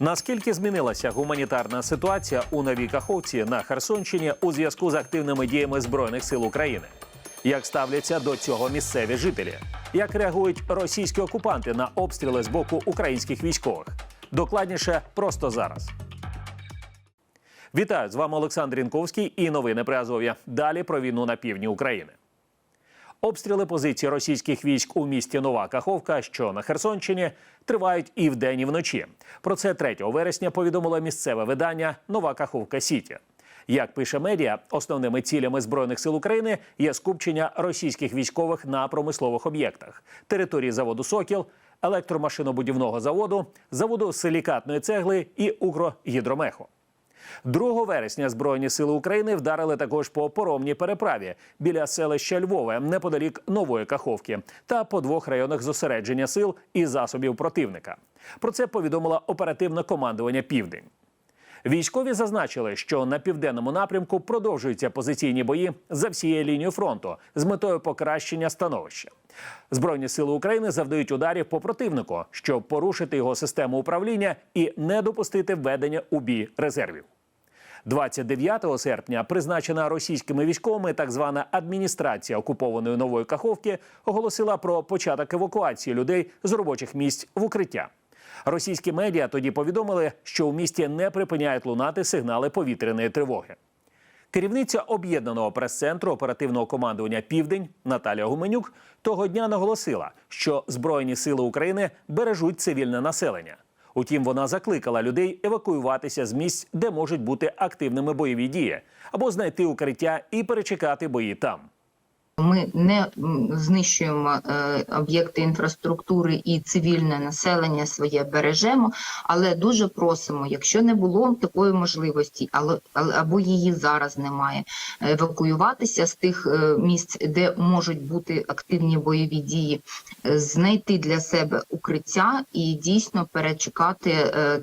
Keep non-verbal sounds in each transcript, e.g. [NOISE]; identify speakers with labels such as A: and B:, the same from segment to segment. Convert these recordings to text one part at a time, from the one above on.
A: Наскільки змінилася гуманітарна ситуація у Новій Каховці на Херсонщині у зв'язку з активними діями збройних сил України? Як ставляться до цього місцеві жителі? Як реагують російські окупанти на обстріли з боку українських військових? Докладніше просто зараз. Вітаю з вами Олександр Інковський і новини при Азов'я. Далі про війну на півдні України. Обстріли позицій російських військ у місті Нова Каховка, що на Херсонщині, тривають і вдень, і вночі. Про це 3 вересня повідомило місцеве видання Нова Каховка Сіті. Як пише медіа, основними цілями збройних сил України є скупчення російських військових на промислових об'єктах, території заводу Сокіл, електромашинобудівного заводу, заводу силікатної цегли і угрогідромеху. 2 вересня Збройні сили України вдарили також по поромній переправі біля селища Львове неподалік Нової Каховки та по двох районах зосередження сил і засобів противника. Про це повідомило оперативне командування Південь. Військові зазначили, що на південному напрямку продовжуються позиційні бої за всією лінією фронту з метою покращення становища. Збройні сили України завдають ударів по противнику, щоб порушити його систему управління і не допустити введення у бій резервів. 29 серпня призначена російськими військовими так звана адміністрація окупованої нової Каховки оголосила про початок евакуації людей з робочих місць в укриття. Російські медіа тоді повідомили, що у місті не припиняють лунати сигнали повітряної тривоги. Керівниця об'єднаного прес-центру оперативного командування Південь Наталія Гуменюк того дня наголосила, що Збройні сили України бережуть цивільне населення. Утім, вона закликала людей евакуюватися з місць, де можуть бути активними бойові дії, або знайти укриття і перечекати бої там.
B: Ми не знищуємо е, об'єкти інфраструктури і цивільне населення своє бережемо, але дуже просимо, якщо не було такої можливості, але, або її зараз немає, евакуюватися з тих е, місць, де можуть бути активні бойові дії, е, знайти для себе укриття і дійсно перечекати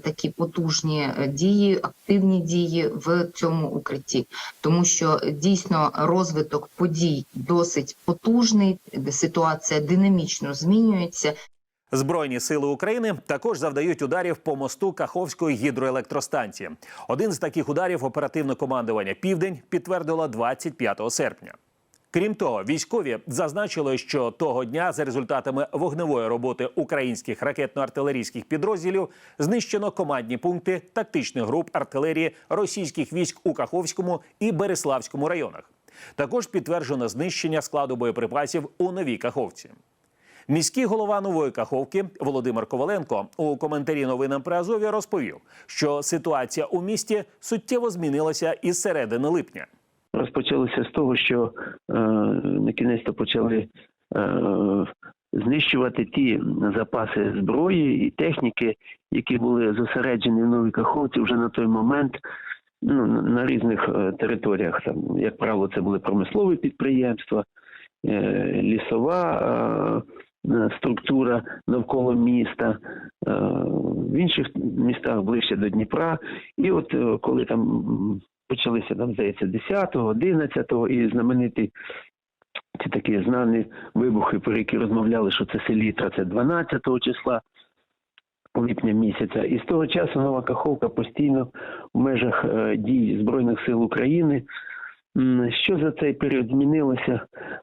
B: такі потужні дії, активні дії в цьому укритті, тому що дійсно розвиток подій досить потужний, ситуація динамічно змінюється.
A: Збройні сили України також завдають ударів по мосту Каховської гідроелектростанції. Один з таких ударів оперативне командування Південь підтвердило 25 серпня. Крім того, військові зазначили, що того дня за результатами вогневої роботи українських ракетно-артилерійських підрозділів знищено командні пункти тактичних груп артилерії російських військ у Каховському і Береславському районах. Також підтверджено знищення складу боєприпасів у Новій Каховці. Міський голова нової Каховки Володимир Коваленко у коментарі новинам при Азові розповів, що ситуація у місті суттєво змінилася із середини липня.
C: розпочалося з того, що е, на кінець то почали е, знищувати ті запаси зброї і техніки, які були зосереджені в Новій Каховці вже на той момент. Ну, на- різних е, територіях, там, як правило, це були промислові підприємства, е, лісова е, структура навколо міста, в інших містах ближче до Дніпра. І от коли там почалися там, здається, 10-го, 11-го і знамениті ці такі знані вибухи, про які розмовляли, що це селітра, це 12-го числа липня місяця. І з того часу Нова Каховка постійно в межах е, дій Збройних сил України. Що за цей період змінилося?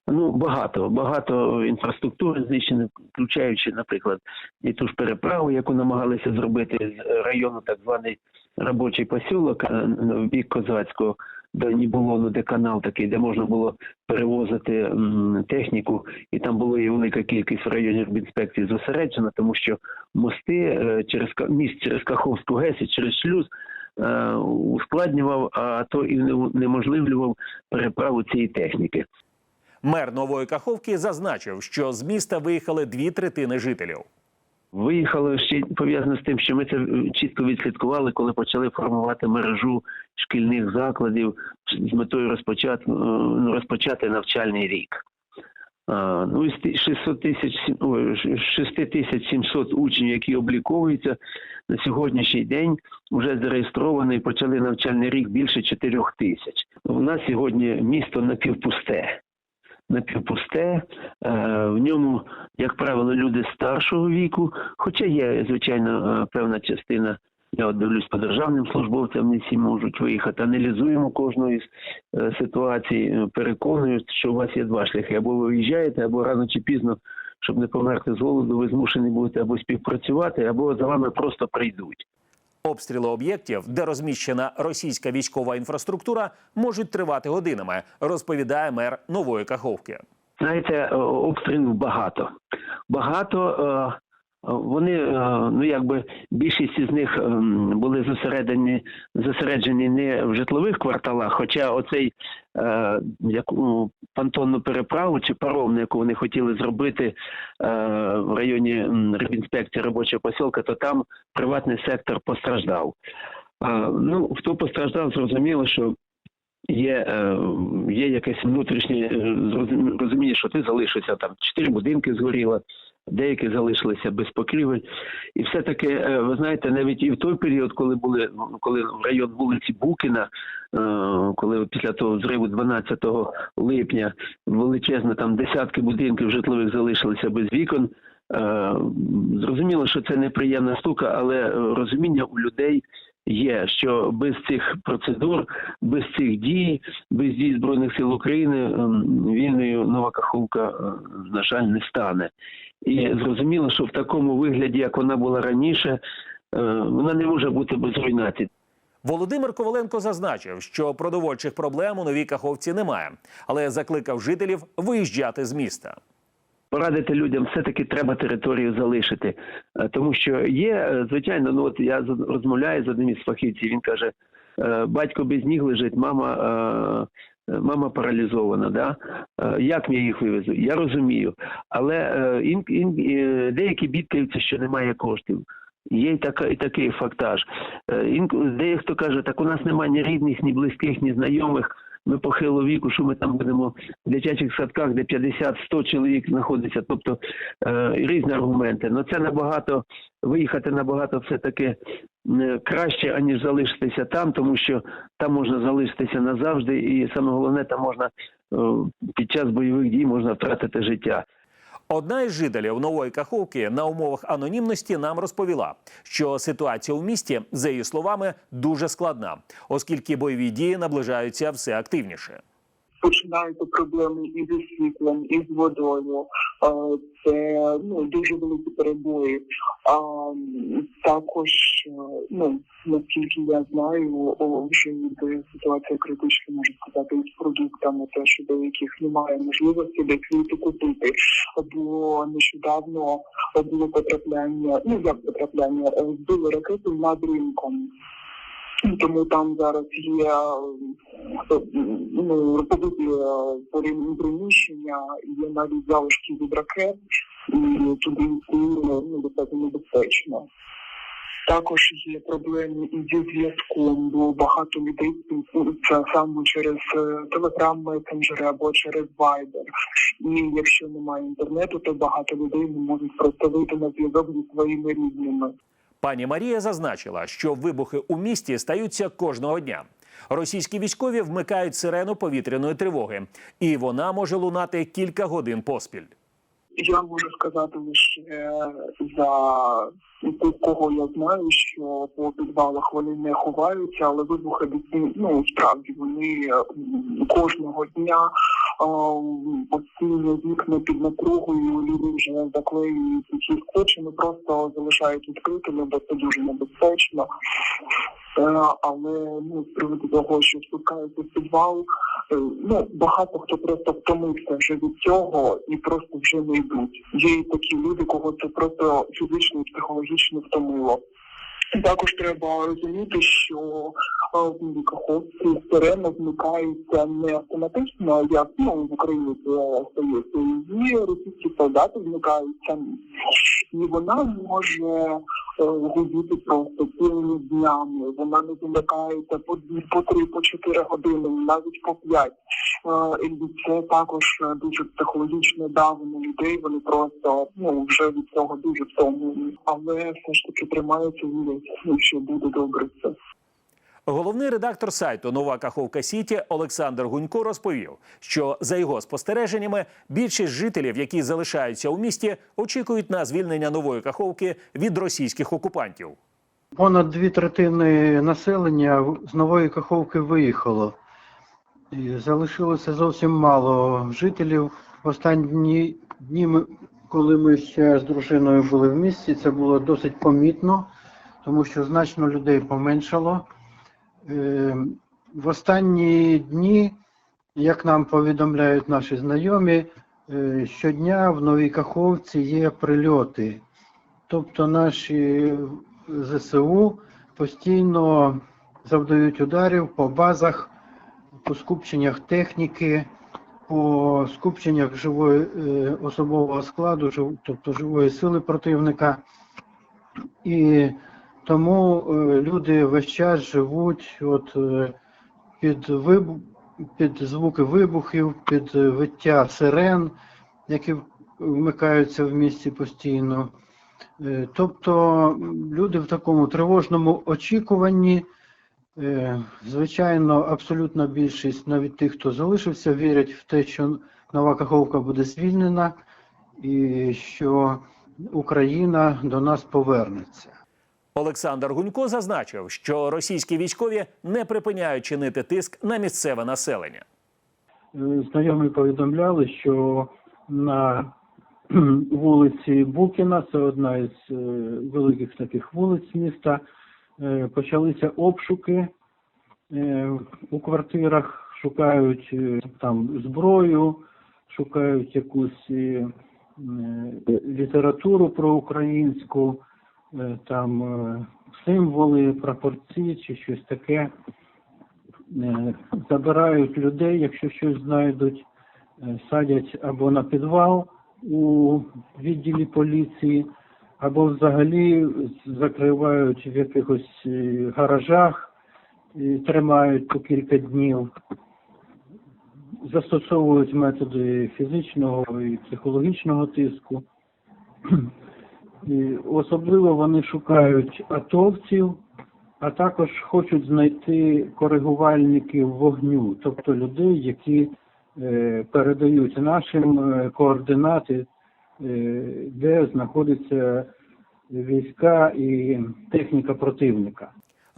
C: Ну, багато, багато інфраструктури знищено, включаючи, наприклад, і ту ж переправу, яку намагалися зробити з району так званий робочий посілок е, в бік Козацького, не було ну, де канал такий, де можна було перевозити м, техніку, і там було і велика кількість районів інспекцій зосереджена, тому що мости е, через міст через Каховську ГЕС і через шлюз е, ускладнював, а то і не- неможливлював переправу цієї техніки.
A: Мер нової Каховки зазначив, що з міста виїхали дві третини жителів.
C: Виїхало ще пов'язано з тим, що ми це чітко відслідкували, коли почали формувати мережу шкільних закладів з метою розпочати, е, ну, розпочати навчальний рік. Ну, ті- 600 тисяч, сім- ой, ш- 6 тисяч 700 учнів, які обліковуються на сьогоднішній день, вже зареєстрований і почали навчальний рік більше 4 тисяч. У нас сьогодні місто напівпусте напівпусте. Е, В ньому, як правило, люди старшого віку, хоча є, звичайно, е, певна частина Я от дивлюсь по державним службовцям, не всі можуть виїхати. Аналізуємо кожну із е, ситуацій, е, переконую, що у вас є два шляхи. Або ви виїжджаєте, або рано чи пізно, щоб не померти з голоду, ви змушені будете або співпрацювати, або за вами просто прийдуть.
A: Обстріли об'єктів, де розміщена російська військова інфраструктура, можуть тривати годинами, розповідає мер нової Каховки.
C: Знаєте, е, обстрілів багато. Багато. Е, Вони, е, ну якби більшість із них ем, були зосереджені, зосереджені не в житлових кварталах, хоча оцей е, яку понтонну переправу чи паромну, яку вони хотіли зробити е, в районі рибінспекції робочого посілка, то там приватний сектор постраждав. Ну, хто постраждав, зрозуміло, що є, є якесь внутрішнє розуміння, що ти залишився там чотири будинки згоріло, деякі залишилися без покрівель. І все-таки, е, ви знаєте, навіть і в той період, коли були коли в район вулиці Букіна, е, коли після того зриву 12 липня величезно там десятки будинків житлових залишилися без вікон. е, Зрозуміло, що це неприємна штука, але розуміння у людей є, що без цих процедур, без цих дій, без дій збройних сил України ем, вільною нова Каховка, е, на жаль, не стане. І зрозуміло, що в такому вигляді, як вона була раніше, е, вона не може бути без руйнації.
A: Володимир Коваленко зазначив, що продовольчих проблем у новій Каховці немає, але закликав жителів виїжджати з міста.
C: порадити людям все-таки треба територію залишити. Е, Тому що є, е, звичайно, ну от я розмовляю з одним із фахівців, він каже, батько без ніг лежить, мама. Е, Мама паралізована, да? Е, як я їх вивезу? Я розумію. Але е, ін, ін, деякі бідкаються, що немає коштів. Є і, така, і такий фактаж. Дехто каже, так у нас немає ні рідних, ні близьких, ні знайомих. Ми похилого віку, що ми там будемо в дитячих садках, де 50-100 чоловік знаходиться, тобто е, різні аргументи. Ну це набагато виїхати набагато все таки краще, аніж залишитися там, тому що там можна залишитися назавжди, і саме головне, там можна е, під час бойових дій можна втратити життя.
A: Одна із жителів нової Каховки на умовах анонімності нам розповіла, що ситуація у місті, за її словами, дуже складна, оскільки бойові дії наближаються все активніше.
D: Починаються проблеми і зі світлом, і з водою. Це ну дуже великі перебої. А також, е, ну наскільки я знаю, вже йде ситуація критична, можу сказати, із продуктами, те, що деяких немає можливості десь вийти купити. Бо нещодавно було потрапляння, ну як потрапляння, е, збили ракету над ринком. Тому там зараз є е, ну, е, приміщення, є навіть залишки від ракет, і туди ну, достатньо небезпечно. Також є проблеми і зі зв'язком, бо багато людей спілкуються саме через телеграм месенджери або через Viber. І якщо немає інтернету, то багато людей не можуть просто вийти на зв'язок зі своїми рідними.
A: Пані Марія зазначила, що вибухи у місті стаються кожного дня. Російські військові вмикають сирену повітряної тривоги, і вона може лунати кілька годин поспіль.
D: Я можу сказати лише за тих, кого я знаю, що по підвалах вони не ховаються, але вибухи ну справді вони кожного дня постійно вікна під напругою, люди вже заклеюють ці скотчами, просто залишають відкритими, бо це дуже небезпечно. Е, Але ну з приводу того, що спускаються в підвал, е, ну багато хто просто втомився вже від цього і просто вже не йдуть. Є і такі люди, кого це просто фізично і психологічно втомило. Також треба розуміти, що е, в Каховці сирена вмикається не автоматично, як ну в Україні це стається. Її російські солдати вмикаються, і вона може е, гудіти просто цілими днями. Вона не вимикається по дві, по три, по чотири години, навіть по п'ять. Е, І це також е, дуже психологічно давно людей. Вони просто ну вже від цього дуже втомлені. Але все ж таки тримаються вірять, ну, що буде добре все.
A: Головний редактор сайту Нова Каховка Сіті Олександр Гунько розповів, що за його спостереженнями більшість жителів, які залишаються у місті, очікують на звільнення нової каховки від російських окупантів.
E: Понад дві третини населення з нової Каховки виїхало. І залишилося зовсім мало жителів. В останні дні, коли ми ще з дружиною були в місті, це було досить помітно, тому що значно людей поменшало. Е, В останні дні, як нам повідомляють наші знайомі, е, щодня в Новій Каховці є прильоти. Тобто наші ЗСУ постійно завдають ударів по базах, по скупченнях техніки, по скупченнях живої е, особового складу, тобто живої сили противника. І тому е, люди весь час живуть от, е, під, вибу- під звуки вибухів, під е, виття сирен, які вмикаються в місті постійно. Тобто люди в такому тривожному очікуванні. Звичайно, абсолютна більшість, навіть тих, хто залишився, вірять в те, що Нова Каховка буде звільнена і що Україна до нас повернеться.
A: Олександр Гунько зазначив, що російські військові не припиняють чинити тиск на місцеве населення.
E: Е, Знайомі повідомляли, що на [CLEARS THROAT] вулиці Букіна, це одна із е, великих таких вулиць міста, е, почалися обшуки у квартирах, шукають там зброю, шукають якусь літературу про українську, там е, символи, прапорці чи щось таке. Е, забирають людей, якщо щось знайдуть, е, садять або на підвал у відділі поліції, або взагалі закривають в якихось е, гаражах, і тримають по кілька днів, застосовують методи фізичного і психологічного тиску. І особливо вони шукають атовців, а також хочуть знайти коригувальників вогню, тобто людей, які е, передають нашим е, координати, е, де знаходяться війська і техніка противника.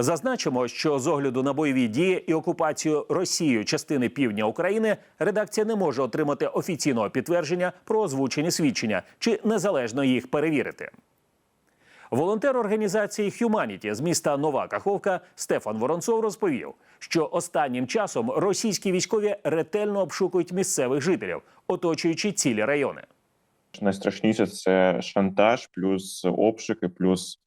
A: Зазначимо, що з огляду на бойові дії і окупацію Росією частини півдня України редакція не може отримати офіційного підтвердження про озвучені свідчення чи незалежно їх перевірити. Волонтер організації Humanity з міста Нова Каховка Стефан Воронцов розповів, що останнім часом російські військові ретельно обшукують місцевих жителів, оточуючи цілі райони.
F: Найстрашніше це шантаж, плюс обшуки, плюс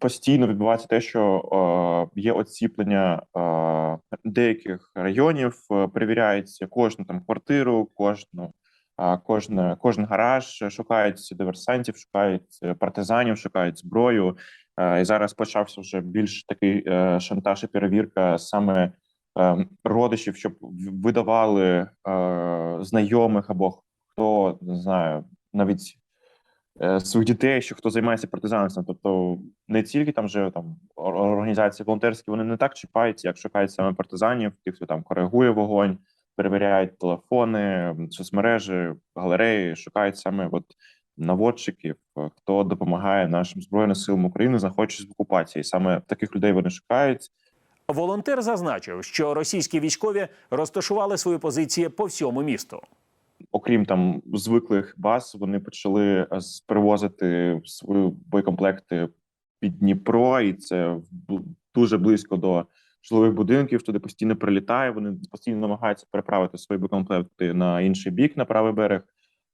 F: постійно відбувається те, що а, є оціплення а, деяких районів, а, перевіряється кожну там квартиру, кожну. а, Кожне, кожен гараж шукають диверсантів, шукають е, партизанів, шукають зброю. Е, І зараз почався вже більш такий е, шантаж і перевірка саме е, родичів, щоб видавали е, знайомих або хто не знаю, навіть е, своїх дітей, що хто займається партизанством. Тобто не тільки там же там організації волонтерські, вони не так чіпають, як шукають саме партизанів, тих, хто там коригує вогонь, перевіряють телефони, соцмережі, галереї, шукають саме от наводчиків, е, хто допомагає нашим збройним силам України, знаходячись в окупації. Саме таких людей вони шукають.
A: Волонтер зазначив, що російські військові розташували свої позиції по всьому місту.
F: Окрім там звиклих баз, вони почали е, привозити свої боєкомплекти під Дніпро, і це дуже близько до житлових будинків. Туди постійно прилітає. Вони постійно намагаються переправити свої боєкомплекти на інший бік, на правий берег.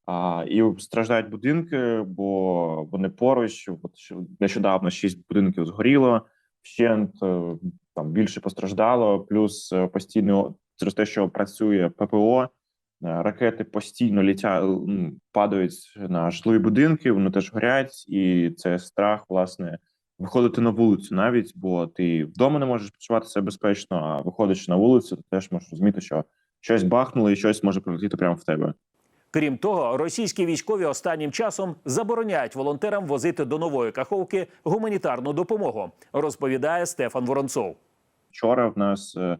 F: А, і страждають будинки, бо вони поруч. От нещодавно шість будинків згоріло, вщент е, там більше постраждало. Плюс е, постійно через те, що працює ППО, ракети постійно літять, м, падають на житлові будинки, вони теж горять, і це страх, власне, виходити на вулицю навіть, бо ти вдома не можеш почувати себе безпечно, а виходячи на вулицю, ти теж можеш розуміти, що щось бахнуло і щось може прилетіти прямо в тебе.
A: Крім того, російські військові останнім часом забороняють волонтерам возити до нової каховки гуманітарну допомогу, розповідає Стефан Воронцов.
F: Вчора в нас е,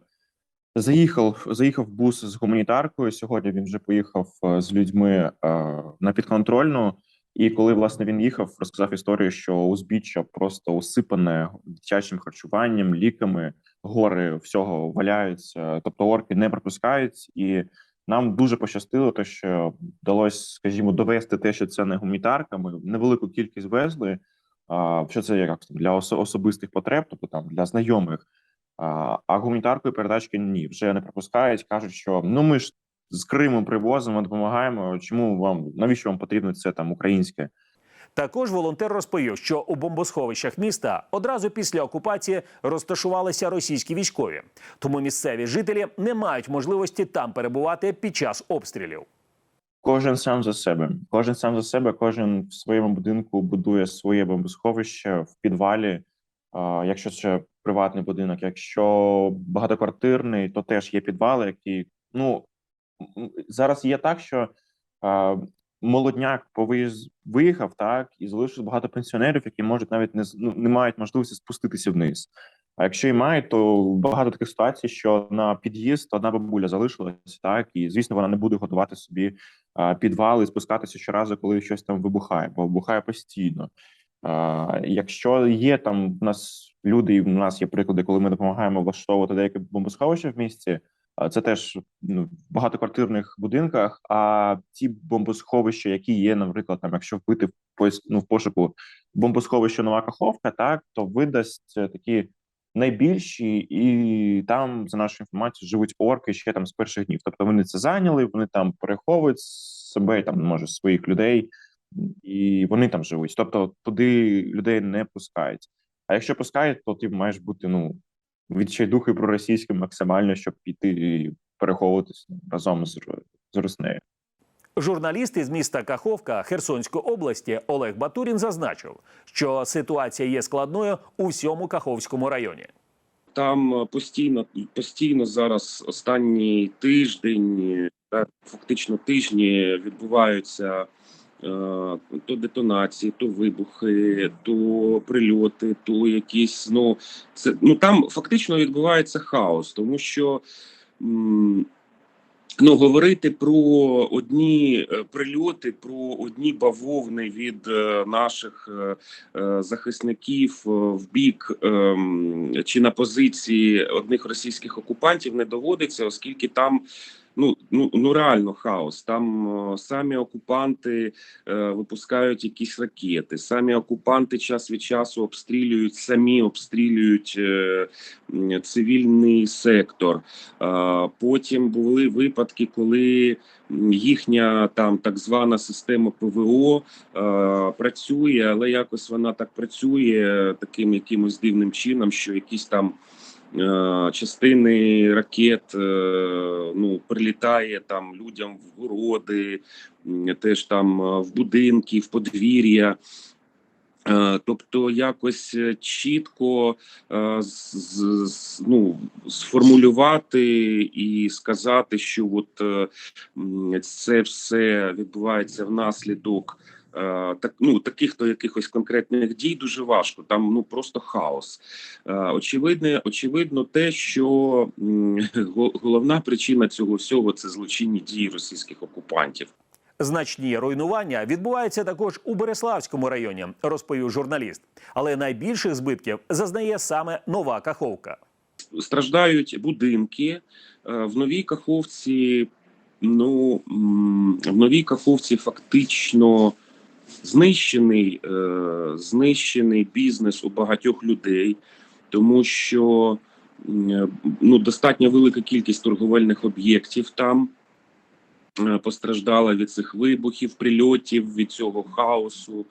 F: заїхав заїхав бус з гуманітаркою. Сьогодні він вже поїхав е, з людьми е, на підконтрольну, І коли власне він їхав, розказав історію, що узбіччя просто усипане дитячим харчуванням, ліками, гори всього валяються, тобто орки не пропускають, і нам дуже пощастило, те, що вдалося, скажімо, довести те, що це не гуманітарка. Ми невелику кількість везли. Що це як для особистих потреб, тобто там для знайомих. А, гуманітаркою передачки ні, вже не пропускають. кажуть, що ну ми ж з Криму привозимо, допомагаємо. Чому вам навіщо вам потрібно це там українське?
A: Також волонтер розповів, що у бомбосховищах міста одразу після окупації розташувалися російські військові, тому місцеві жителі не мають можливості там перебувати під час обстрілів.
F: Кожен сам за себе, кожен сам за себе, кожен в своєму будинку будує своє бомбосховище в підвалі. Якщо це приватний будинок, якщо багатоквартирний, то теж є підвали, які ну зараз є так, що молодняк виїхав, так і залишилось багато пенсіонерів, які можуть навіть не ну, не мають можливості спуститися вниз. А якщо і мають, то багато таких ситуацій, що на під'їзд одна бабуля залишилася, так і звісно, вона не буде готувати собі а, підвал і спускатися щоразу, коли щось там вибухає, бо вибухає постійно. Якщо є там в нас люди, і в нас є приклади, коли ми допомагаємо влаштовувати деякі бомбосховища в місті. Це теж ну, в багатоквартирних будинках. А ті бомбосховища, які є, наприклад, там, якщо вбити в ну, в пошуку бомбосховище Нова Каховка, так то видасть е, такі найбільші, і там, за нашою інформацією, живуть орки ще там з перших днів. Тобто вони це зайняли, вони там переховують себе, там може своїх людей, і вони там живуть. Тобто туди людей не пускають. А якщо пускають, то ти маєш бути ну відчайдухи проросійським максимально, щоб піти і переховуватися разом з, з Руснею.
A: Журналіст із міста Каховка Херсонської області Олег Батурін зазначив, що ситуація є складною у всьому Каховському районі.
G: Там е, постійно постійно зараз останній тиждень, е, фактично тижні відбуваються то детонації, то вибухи, то прильоти, то якісь ну це ну там фактично відбувається хаос, тому що. Ну, говорити про одні е, прильоти, про одні бавовни від е, наших е, е, захисників е, в бік чи на позиції одних російських окупантів не доводиться, оскільки там. Ну, ну, ну реально хаос. Там е, самі окупанти е, випускають якісь ракети, самі окупанти час від часу обстрілюють, самі обстрілюють е, цивільний сектор. Е, потім були випадки, коли їхня там так звана система ПВО е, працює, але якось вона так працює таким якимось дивним чином, що якісь там. Е, Частини ракет е, ну прилітає там людям в городи, теж там е, в будинки, в подвір'я. Тобто, якось е, чітко е, ну, сформулювати і сказати, що от е, це все відбувається внаслідок так, ну, таких то якихось конкретних дій дуже важко. Там ну просто хаос. Е, Очевидне, очевидно, те, що го- головна причина цього всього це злочинні дії російських окупантів.
A: Значні руйнування відбуваються також у Береславському районі, розповів журналіст. Але найбільших збитків зазнає саме нова Каховка.
G: страждають будинки Е, в новій каховці. Ну в новій каховці фактично знищений, е, знищений бізнес у багатьох людей, тому що ну достатньо велика кількість торговельних об'єктів там. е, постраждала від цих вибухів, прильотів, від цього хаосу.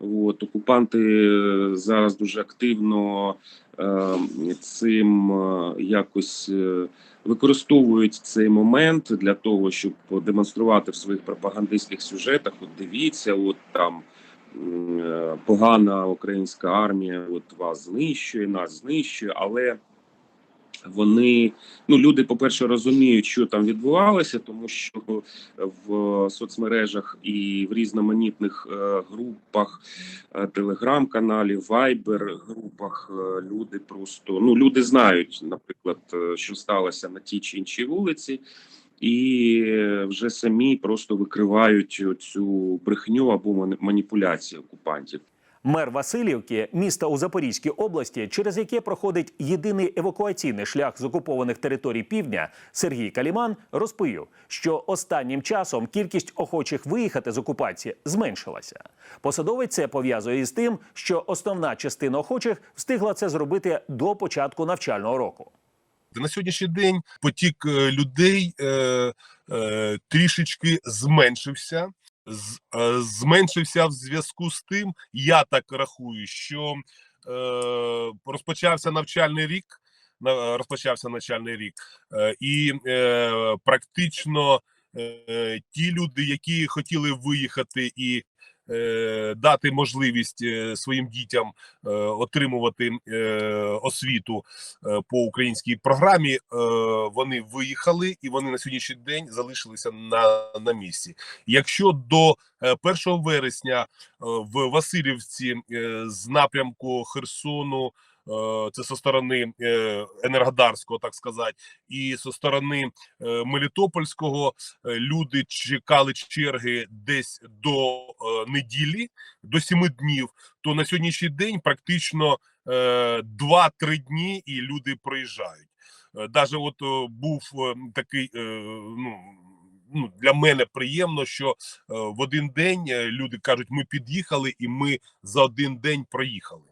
G: От окупанти е, зараз дуже активно е, цим е, якось е, використовують цей момент для того, щоб демонструвати в своїх пропагандистських сюжетах. От дивіться, от там е, погана українська армія, от вас знищує, нас знищує, але вони ну люди, по-перше, розуміють, що там відбувалося, тому що в соцмережах і в різноманітних е, групах, е, телеграм-каналі, вайбер групах е, люди просто ну люди знають, наприклад, що сталося на тій чи іншій вулиці. і вже самі просто викривають цю брехню або маніпуляції окупантів.
A: Мер Васильівки, міста у Запорізькій області, через яке проходить єдиний евакуаційний шлях з окупованих територій півдня, Сергій Каліман розповів, що останнім часом кількість охочих виїхати з окупації зменшилася. Посадовець це пов'язує із тим, що основна частина охочих встигла це зробити до початку навчального року.
H: На сьогоднішній день потік е, людей е, е, трішечки зменшився. Е, зменшився в зв'язку з тим, я так рахую, що е, розпочався навчальний рік. на- Розпочався навчальний рік, е, і е, практично е, ті люди, які хотіли виїхати і е, дати можливість е, своїм дітям е, отримувати е, освіту е, по українській програмі. е, Вони виїхали і вони на сьогоднішній день залишилися на, на місці. Якщо до е, 1 вересня е, в Васильівці е, з напрямку Херсону. Е, Це зі сторони е, Енергодарського, так сказати, і зі сторони е, Мелітопольського люди чекали черги десь до неділі, до сіми днів. То на сьогоднішній день практично е, 2-3 дні і люди проїжджають. Е, Даже от був такий ну. Ну, для мене приємно, що в один день люди кажуть, ми під'їхали, і ми за один день проїхали.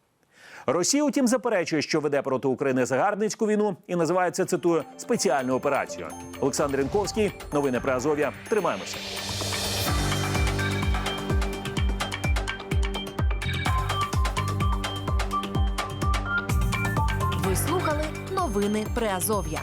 A: Росія, утім, заперечує, що веде проти України загарбницьку війну і називає це, цитую, спеціальну операцію. Олександр Інковський, новини про Азов'я. Тримаємося.
I: Ви слухали новини Приазов'я.